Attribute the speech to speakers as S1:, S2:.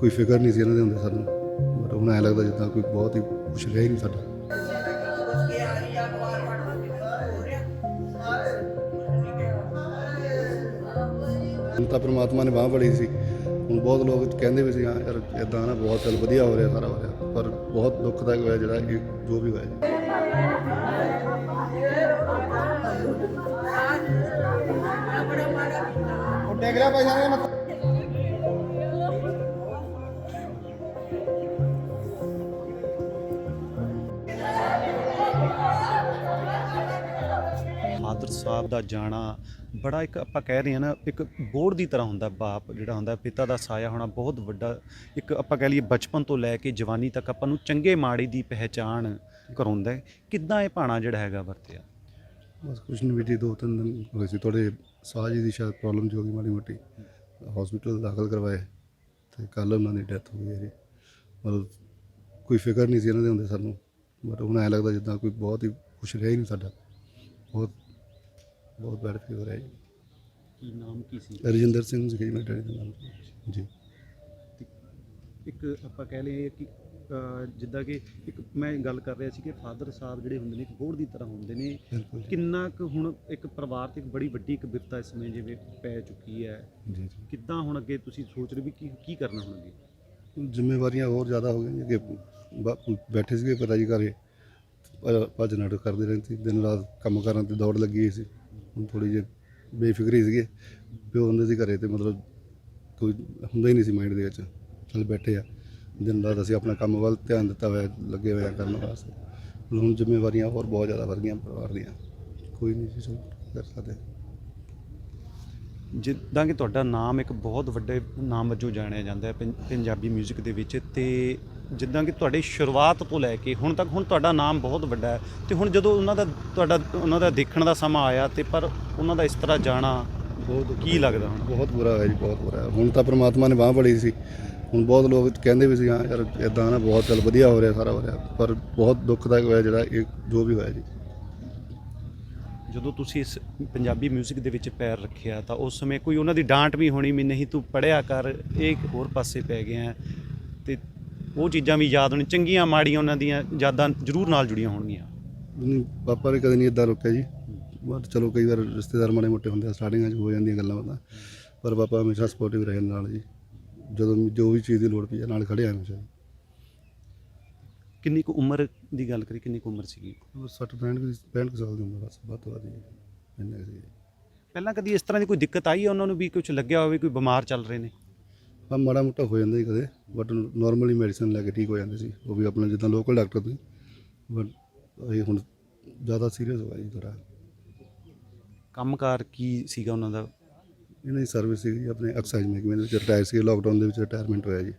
S1: ਕੋਈ ਫਿਕਰ ਨਹੀਂ ਸੀ ਇਹਨਾਂ ਦੇ ਹੁੰਦੇ ਸਾਨੂੰ। ਬਟ ਹੁਣ ਐ ਲੱਗਦਾ ਜਿੱਦਾਂ ਕੋਈ ਬਹੁਤ ਹੀ ਕੁਛ ਰਿਹਾ ਹੀ ਨਹੀਂ ਸਾਡਾ। ਹੁਣ ਤਾਂ ਪ੍ਰਮਾਤਮਾ ਨੇ ਬਾਹ ਫੜੀ ਸੀ। ਹੁਣ ਬਹੁਤ ਲੋਕ ਕਹਿੰਦੇ ਵੀ ਸੀ ਹਾਂ ਯਾਰ ਇਦਾਂ ਨਾ ਬਹੁਤ ਚੱਲ ਵਧੀਆ ਹੋ ਰਿਹਾ ਸਾਰਾ ਹੋ ਰਿਹਾ। ਪਰ ਬਹੁਤ ਦੁੱਖਦਾਇਕ ਹੋਇਆ ਜਿਹੜਾ ਇਹ ਜੋ ਵੀ ਹੋਇਆ। ਜੀ
S2: ਡਿੱਗ ਰਿਹਾ ਪੈਸਾ ਨੇ ਮੱਥਾ।
S3: ਫਾਦਰ ਸਾਹਿਬ ਦਾ ਜਾਣਾ ਬੜਾ ਇੱਕ ਆਪਾਂ ਕਹਿ ਰਹੇ ਹਾਂ ਨਾ, ਇੱਕ ਬੋੜ ਦੀ ਤਰ੍ਹਾਂ ਹੁੰਦਾ ਬਾਪ ਜਿਹੜਾ ਹੁੰਦਾ, ਪਿਤਾ ਦਾ ਸਾਇਆ ਹੋਣਾ ਬਹੁਤ ਵੱਡਾ ਇੱਕ ਆਪਾਂ ਕਹਿ ਲਈਏ ਬਚਪਨ ਤੋਂ ਲੈ ਕੇ ਜਵਾਨੀ ਤੱਕ ਆਪਾਂ ਨੂੰ ਚੰਗੇ ਮਾੜੇ ਦੀ ਪਹਿਚਾਣ ਕਰਾਉਂਦਾ ਹੈ। ਕਿੱਦਾਂ ਇਹ ਭਾਣਾ ਜਿਹੜਾ ਹੈਗਾ ਵਰਤਿਆ?
S1: ਬਸ ਕੁਛ ਨਹੀਂ ਵੀ ਜੀ ਦੋ ਤਿੰਨ ਦਿਨ ਹੋਏ ਸੀ। ਥੋੜੇ ਸਾਹ ਜੀ ਦੀ ਸ਼ਾਇਦ ਪ੍ਰੋਬਲਮ ਜੋ ਗਈ ਮਾੜੀ ਮੋਟੀ। ਹਸਪੀਟਲ ਦਾਖਲ ਕਰਵਾਏ ਤੇ ਕੱਲ ਉਹਨਾਂ ਦੀ ਡੈਥ ਹੋ ਗਈ ਹੈ ਜੀ ਮਤਲਬ ਕੋਈ ਫਿਕਰ ਨਹੀਂ ਸੀ ਇਹਨਾਂ ਦੇ ਹੁੰਦੇ ਸਾਨੂੰ। ਬਟ ਹੁਣ ਐ ਲੱਗਦਾ ਜਿੱਦਾਂ ਕੋਈ ਬਹੁਤ ਹੀ ਕੁਛ ਰਿਹਾ ਹੀ ਨਹੀਂ ਸਾਡਾ। ਬਹੁਤ ਬਹੁਤ ਬੈਡ ਫੀਲ ਹੋ ਰਿਹਾ ਜੀ।
S3: ਕੀ ਨਾਮ ਕੀ ਸੀ?
S1: ਰਜਿੰਦਰ ਸਿੰਘ ਜੀ ਮੇਰੇ ਡੈਡੀ ਦਾ ਨਾਮ ਜੀ।
S3: ਇੱਕ ਆਪਾਂ ਕਹਿ ਲਈਏ ਕਿ ਅਹ, ਜਿੱਦਾਂ ਕਿ ਇੱਕ ਮੈਂ ਗੱਲ ਕਰ ਰਿਹਾ ਸੀ ਕਿ ਫਾਦਰ ਸਾਹਿਬ ਜਿਹੜੇ ਹੁੰਦੇ ਨੇ ਇੱਕ ਬੋੜ ਦੀ ਤਰ੍ਹਾਂ ਹੁੰਦੇ ਨੇ।
S1: ਬਿਲਕੁਲ ਜੀ।
S3: ਕਿੰਨਾ ਕੁ ਹੁਣ ਇੱਕ ਪਰਿਵਾਰ ਤੇ ਇੱਕ ਬੜੀ ਵੱਡੀ ਇੱਕ ਬਿਪਤਾ ਇਸ ਸਮੇਂ ਜਿਵੇਂ ਪੈ ਚੁੱਕੀ ਹੈ।
S1: ਜੀ ਜੀ।
S3: ਕਿੱਦਾਂ ਹੁਣ ਅੱਗੇ ਤੁਸੀਂ ਸੋਚ ਰਹੇ ਵੀ ਕੀ ਕੀ ਕਰਨਾ ਹੁਣ ਅੱਗੇ?
S1: ਜ਼ਿੰਮੇਵਾਰੀਆਂ ਹੋਰ ਜ਼ਿਆਦਾ ਹੋ ਗਈਆਂ ਕਿ ਬੈਠੇ ਸੀਗੇ ਪਿਤਾ ਜੀ ਘਰੇ ਭੱਜ ਨੱਠ ਕਰਦੇ ਰਹਿੰਦੇ ਸੀ। ਦਿਨ ਰਾਤ ਕੰਮ ਕਰਨ ਤੇ ਦੌੜ ਲੱਗੀ ਹੋਈ ਸੀ। ਥੋੜੀ ਜਿਹੀ ਬੇਫਿਕਰੀ ਸੀਗੇ। ਪਿਓ ਹੁੰਦੇ ਸੀ ਘਰੇ ਤੇ ਮਤਲਬ ਕੋਈ ਹੁੰਦਾ ਹੀ ਨਹੀਂ ਸੀ ਮਾਈਂਡ ਦੇ ਵਿੱਚ। ਚੱਲ ਬੈਠੇ ਆ। ਦਿਨ ਰਾਤ ਅਸੀਂ ਆਪਣਾ ਕੰਮ ਵੱਲ ਧਿਆਨ ਦਿੱਤਾ ਹੋਇਆ, ਲੱਗੇ ਹੋਏ ਆ ਕਰਨ ਵਾਸਤੇ। ਹੁਣ ਜ਼ਿੰਮੇਵਾਰੀਆਂ ਹੋਰ ਬਹੁਤ ਜ਼ਿਆਦਾ ਵਧ ਗਈਆਂ, ਪਰਿਵਾਰ ਦੀਆਂ। ਕੋਈ ਨਹੀਂ ਸੀ support ਕਰ ਸਕਦੇ
S3: ਜਿੱਦਾਂ ਕਿ ਤੁਹਾਡਾ ਨਾਮ ਇੱਕ ਬਹੁਤ ਵੱਡੇ ਨਾਮ ਵਜੋਂ ਜਾਣਿਆ ਜਾਂਦਾ ਹੈ ਪੰ- ਪੰਜਾਬੀ 뮤직 ਦੇ ਵਿੱਚ ਤੇ ਜਿੱਦਾਂ ਕਿ ਤੁਹਾਡੀ ਸ਼ੁਰੂਆਤ ਤੋਂ ਲੈ ਕੇ ਹੁਣ ਤੱਕ ਹੁਣ ਤੁਹਾਡਾ ਨਾਮ ਬਹੁਤ ਵੱਡਾ ਹੈ ਤੇ ਹੁਣ ਜਦੋਂ ਉਹਨਾਂ ਦਾ, ਤੁਹਾਡਾ, ਉਹਨਾਂ ਦਾ ਦੇਖਣ ਦਾ ਸਮਾਂ ਆਇਆ ਤੇ ਪਰ ਉਹਨਾਂ ਦਾ ਇਸ ਤਰ੍ਹਾਂ ਜਾਣਾ
S1: ਬਹੁਤ
S3: ਕੀ ਲੱਗਦਾ ਹੁਣ?
S1: ਬਹੁਤ ਬੁਰਾ ਹੋਇਆ ਜੀ, ਬਹੁਤ ਬੁਰਾ ਹੋਇਆ। ਹੁਣ ਤਾਂ ਪ੍ਰਮਾਤਮਾ ਨੇ ਬਾਹ ਫੜੀ ਸੀ। ਹੁਣ ਬਹੁਤ ਲੋਕ ਕਹਿੰਦੇ ਵੀ ਸੀ, ਹਾਂ ਯਾਰ ਇਦਾਂ ਨਾ ਬਹੁਤ ਚੱਲ, ਵਧੀਆ ਹੋ ਰਿਹਾ, ਸਾਰਾ ਹੋ ਰਿਹਾ। ਪਰ ਬਹੁਤ ਦੁੱਖਦਾਇਕ ਹੋਇਆ ਜਿਹੜਾ ਇਹ, ਜੋ ਵੀ ਹੋਇਆ ਜੀ।
S3: ਜਦੋਂ ਤੁਸੀਂ ਇਸ ਪੰਜਾਬੀ 뮤직 ਦੇ ਵਿੱਚ ਪੈਰ ਰੱਖਿਆ ਤਾਂ ਉਸ ਸਮੇਂ ਕੋਈ ਉਹਨਾਂ ਦੀ ਡਾਂਟ ਵੀ ਹੋਣੀ ਵੀ ਨਹੀਂ ਤੂੰ ਪੜਿਆ ਕਰ ਇਹ ਇੱਕ ਹੋਰ ਪਾਸੇ ਪੈ ਗਿਆ ਤੇ ਉਹ ਚੀਜ਼ਾਂ ਵੀ ਯਾਦ ਹੋਣੀ ਚੰਗੀਆਂ ਮਾੜੀਆਂ ਉਹਨਾਂ ਦੀਆਂ ਯਾਦਾਂ ਜ਼ਰੂਰ ਨਾਲ ਜੁੜੀਆਂ ਹੋਣਗੀਆਂ।
S1: ਨਹੀਂ ਪਾਪਾ ਨੇ ਕਦੇ ਨਹੀਂ ਇਦਾਂ ਰੋਕਿਆ ਜੀ। ਬਟ ਚਲੋ ਕਈ ਵਾਰ ਰਿਸ਼ਤੇਦਾਰ ਮਾੜੇ ਮੋਟੇ ਹੁੰਦੇ ਆ ਸਟਾਰਟਿੰਗਾਂ 'ਚ ਹੋ ਜਾਂਦੀਆਂ ਗੱਲਾਂ ਬਾਤਾਂ। ਪਰ ਪਾਪਾ ਹਮੇਸ਼ਾ ਸਪੋਰਟਿਵ ਰਹੇ ਨਾਲ ਜੀ ਜਦੋਂ ਜੋ ਵੀ ਚੀਜ਼ ਦੀ ਲੋੜ ਪਈ ਆ, ਨਾਲ ਖੜੇ ਹਮੇਸ਼ਾ
S3: ਕਿੰਨੀ ਕੁ ਉਮਰ ਦੀ ਗੱਲ ਕਰੀ ਕਿੰਨੀ ਕੁ ਉਮਰ ਸੀਗੀ?
S1: 60 65 ਕੁ- 65 ਕੁ ਸਾਲ ਦੀ ਉਮਰ ਬਸ ਵੱਧ ਤੋਂ ਵੱਧ ਜੀ ਇੰਨੇ ਸੀ
S3: ਪਹਿਲਾਂ ਕਦੀ ਇਸ ਤਰ੍ਹਾਂ ਦੀ ਕੋਈ ਦਿੱਕਤ ਆਈ ਹੈ ਉਹਨਾਂ ਨੂੰ ਵੀ ਕੁਝ ਲੱਗਿਆ ਹੋਵੇ ਕੋਈ ਬਿਮਾਰ ਚੱਲ ਰਹੇ ਨੇ?
S1: ਹਾਂ ਮਾੜਾ ਮੋਟਾ ਹੋ ਜਾਂਦਾ ਜੀ ਕਦੇ ਬਟ ਨਾਰਮਲੀ ਮੈਡੀਸਿਨ ਲੈ ਕੇ ਠੀਕ ਹੋ ਜਾਂਦੇ ਸੀ। ਉਹ ਵੀ ਆਪਣਾ ਜਿੱਦਾਂ ਲੋਕਲ ਡਾਕਟਰ ਤੋਂ ਬਟ ਇਹ ਹੁਣ ਜ਼ਿਆਦਾ ਸੀਰੀਅਸ ਹੋ ਗਿਆ ਜੀ ਥੋੜਾ
S3: ਕੰਮਕਾਰ ਕੀ ਸੀਗਾ ਉਹਨਾਂ ਦਾ?
S1: ਇਹਨਾਂ ਦੀ ਸਰਵਿਸ ਸੀ ਆਪਣੇ ਐਕਸਾਈਜ਼ ਮਹਿਕਮੇ ਦੇ ਵਿੱਚ ਰਿਟਾਇਰ ਸੀ ਲਾਕਡਾਊਨ ਦੇ ਵਿੱਚ ਰਿਟਾਇਰਮੈਂਟ ਹੋਇਆ ਜੀ।